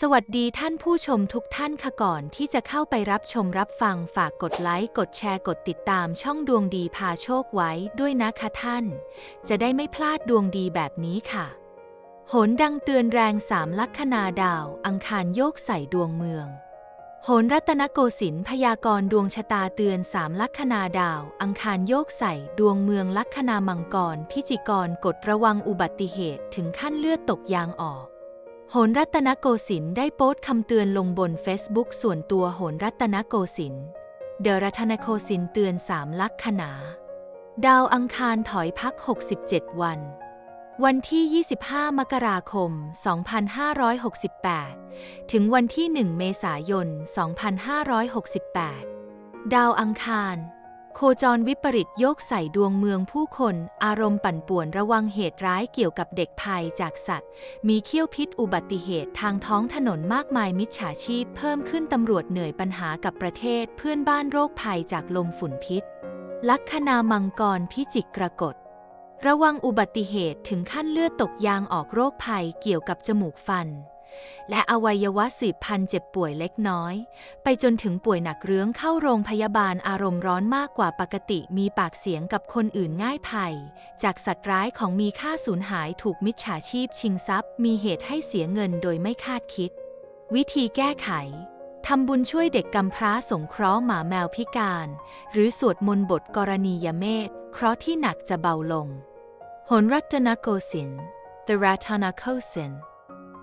สวัสดีท่านผู้ชมทุกท่านค่ะก่อนที่จะเข้าไปรับชมรับฟังฝากกดไลค์กดแชร์กดติดตามช่องดวงดีพาโชคไว้ด้วยนะคะท่าน จะได้ไม่พลาดดวงดีแบบนี้ค่ะ โหนดังเตือนแรงสามลัคนาดาว อังคารโยกใส่ดวงเมือง โหนรัตนโกสินทร์พยากรดวงชะตาเตือนสามลัคนาดาว อังคารโยกใส่ดวงเมืองลัคนามังกร พิจิกรกดระวังอุบัติเหตุถึงขั้นเลือดตกยางออก โหนรัตนโกสินทร์ได้โพสต์คำเตือนลงบนเฟซบุ๊กส่วนตัวโหนรัตนโกสินทร์เดรัตนโกสินทร์เตือนสามลัคนาดาวอังคารถอยพัก 67 วัน วันที่ 25 มกราคม 2568 ถึงวันที่ 1 เมษายน 2568 ดาวอังคาร โคจรวิปริตโยกใส่ดวงเมืองผู้คน อารมณ์ปั่นป่วนระวังเหตุร้ายเกี่ยวกับเด็กภัยจากสัตว์ มีเขี้ยวพิษอุบัติเหตุทางท้องถนนมากมายมิจฉาชีพเพิ่มขึ้นตำรวจเหนื่อยปัญหากับประเทศเพื่อนบ้านโรคภัยจากลมฝุ่นพิษ ลัคนามังกรพิจิกกรกฎระวังอุบัติเหตุถึงขั้นเลือดตกยางออกโรคภัยเกี่ยวกับจมูกฟัน และอวัยวะสืบพันธุ์เจ็บป่วยเล็กน้อย ไปจนถึงป่วยหนักเรื้องเข้าโรงพยาบาลอารมณ์ร้อนมากกว่าปกติมีปากเสียงกับคนอื่นง่ายภัย จากสัตว์ร้ายของมีค่าสูญหายถูกมิจฉาชีพชิงทรัพย์ มีเหตุให้เสียเงินโดยไม่คาดคิด วิธีแก้ไขทำบุญช่วยเด็กกำพร้าสงเคราะห์หมาแมวพิการ หรือสวดมนต์บทกรณียเมธเคราะห์ที่หนักจะเบาลงหนรัตนโกสินทร์ The Ratana k o s i n